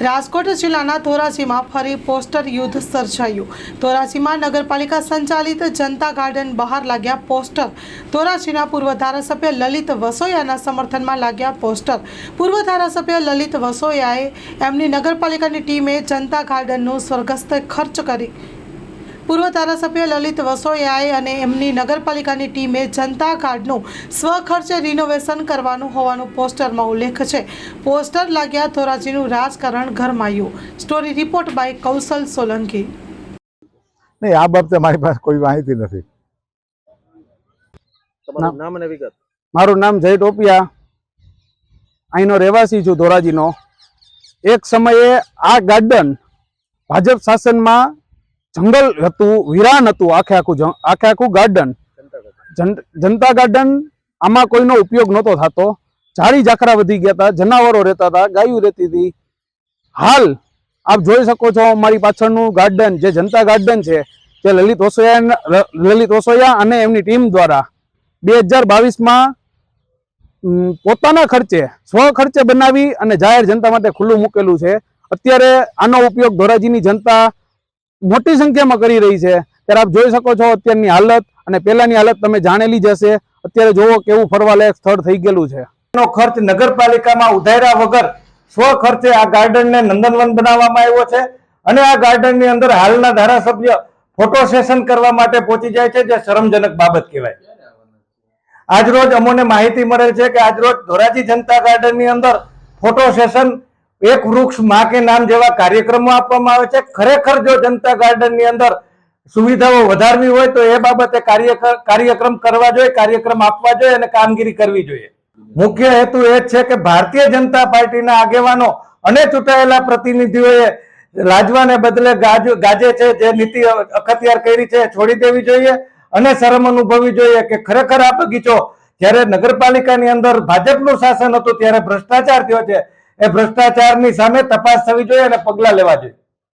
રાજકોટ જિલ્લાના ધોરાજીમાં ફરી પોસ્ટર યુદ્ધ સર્જાયું. ધોરાજીમાં નગરપાલિકા સંચાલિત જનતા ગાર્ડન બહાર લાગ્યા પોસ્ટર. ધોરાજીના પૂર્વ ધારાસભ્ય લલિત વસોયાના સમર્થનમાં લાગ્યા પોસ્ટર. પૂર્વ ધારાસભ્ય લલિત વસોયાએ એમની નગરપાલિકાની ટીમે જનતા ગાર્ડનનું સ્વર્ગસ્થ ખર્ચ કરી પૂર્વ ધારાસભ્ય લલિત વસોયાએ અને એમની નગરપાલિકાની ટીમે જનતા કાર્ડનું સ્વખર્ચે રિનોવેશન કરવાનું હોવાનું પોસ્ટરમાં ઉલ્લેખ છે. પોસ્ટર લાગ્યા ધોરાજીનું રાજકારણ ગરમાયું. Story report by Kaushal Solanki. નહીં આ બાબતે મારી પાસે કોઈ માહિતી નથી. તમારું નામ અને વિગત. મારું નામ જય ટોપિયા અહીંનો રહેવાસી છું ધોરાજીનો. એક સમયે આ ગાર્ડન ભાજપ શાસનમાં જંગલ હતું, વિરાન હતું આખે આખું આખે આખું ગાર્ડન જનતા ગાર્ડન આમાં કોઈનો ઉપયોગ નહોતો થતો. ઝાડી ઝાખરા વધી ગયા હતા, જનાવરો રહેતા હતા, ગાયું રહેતી હતી. હાલ આપ જોઈ શકો છો અમારી પાછળનું ગાર્ડન જે જનતા ગાર્ડન છે, તે લલિત ઓસોયા લલિત ઓસોયા અને એમની ટીમ દ્વારા બે હજાર બાવીસમાં પોતાના ખર્ચે, સ્વ ખર્ચે બનાવી અને જાહેર જનતા માટે ખુલ્લું મૂકેલું છે. અત્યારે આનો ઉપયોગ ધોરાજીની જનતા મોટી સંખ્યામાં કરી રહી છે. ત્યારે આપ જોઈ શકો છો અત્યારની હાલત અને પહેલાની હાલત તમે જાણેલી જ હશે. અત્યારે જોવો કેવું ફરવાલાયક સ્થળ થઈ ગયેલું છે. ખર્ચ નગરપાલિકામાં ઉધાર્યા વગર સ્વ ખર્ચે આ ગાર્ડનને નંદનવન બનાવવામાં આવ્યો છે અને આ ગાર્ડનની અંદર હાલના ધારાસભ્ય ફોટો સેશન કરવા માટે પહોંચી જાય છે, જે શરમજનક બાબત કહેવાય. આજરોજ અમોને માહિતી મળેલ છે કે આજરોજ ધોરાજી જનતા ગાર્ડનની અંદર ફોટો સેશન એક વૃક્ષમાં કે નામ જેવા કાર્યક્રમો આપવામાં આવે છે. ખરેખર જો જનતા ગાર્ડનની અંદર સુવિધાઓ વધારવી હોય તો એ બાબતે કાર્ય કાર્યક્રમ કરવા જોઈએ, કાર્યક્રમ આપવા જોઈએ અને કામગીરી કરવી જોઈએ. મુખ્ય હેતુ એ છે કે ભારતીય જનતા પાર્ટીના આગેવાનો અને ચૂંટાયેલા પ્રતિનિધિઓએ લાજવાને બદલે ગાજ, ગાજે છે, જે નીતિ અખતિયાર કરી છે, છોડી દેવી જોઈએ અને શરમ અનુભવવી જોઈએ કે ખરેખર આ બગીચો જ્યારે નગરપાલિકાની અંદર ભાજપનું શાસન હતું ત્યારે ભ્રષ્ટાચાર થયો છે એ ભ્રષ્ટાચારની સામે તપાસ થવી જોઈએ અને પગલાં લેવા જોઈએ.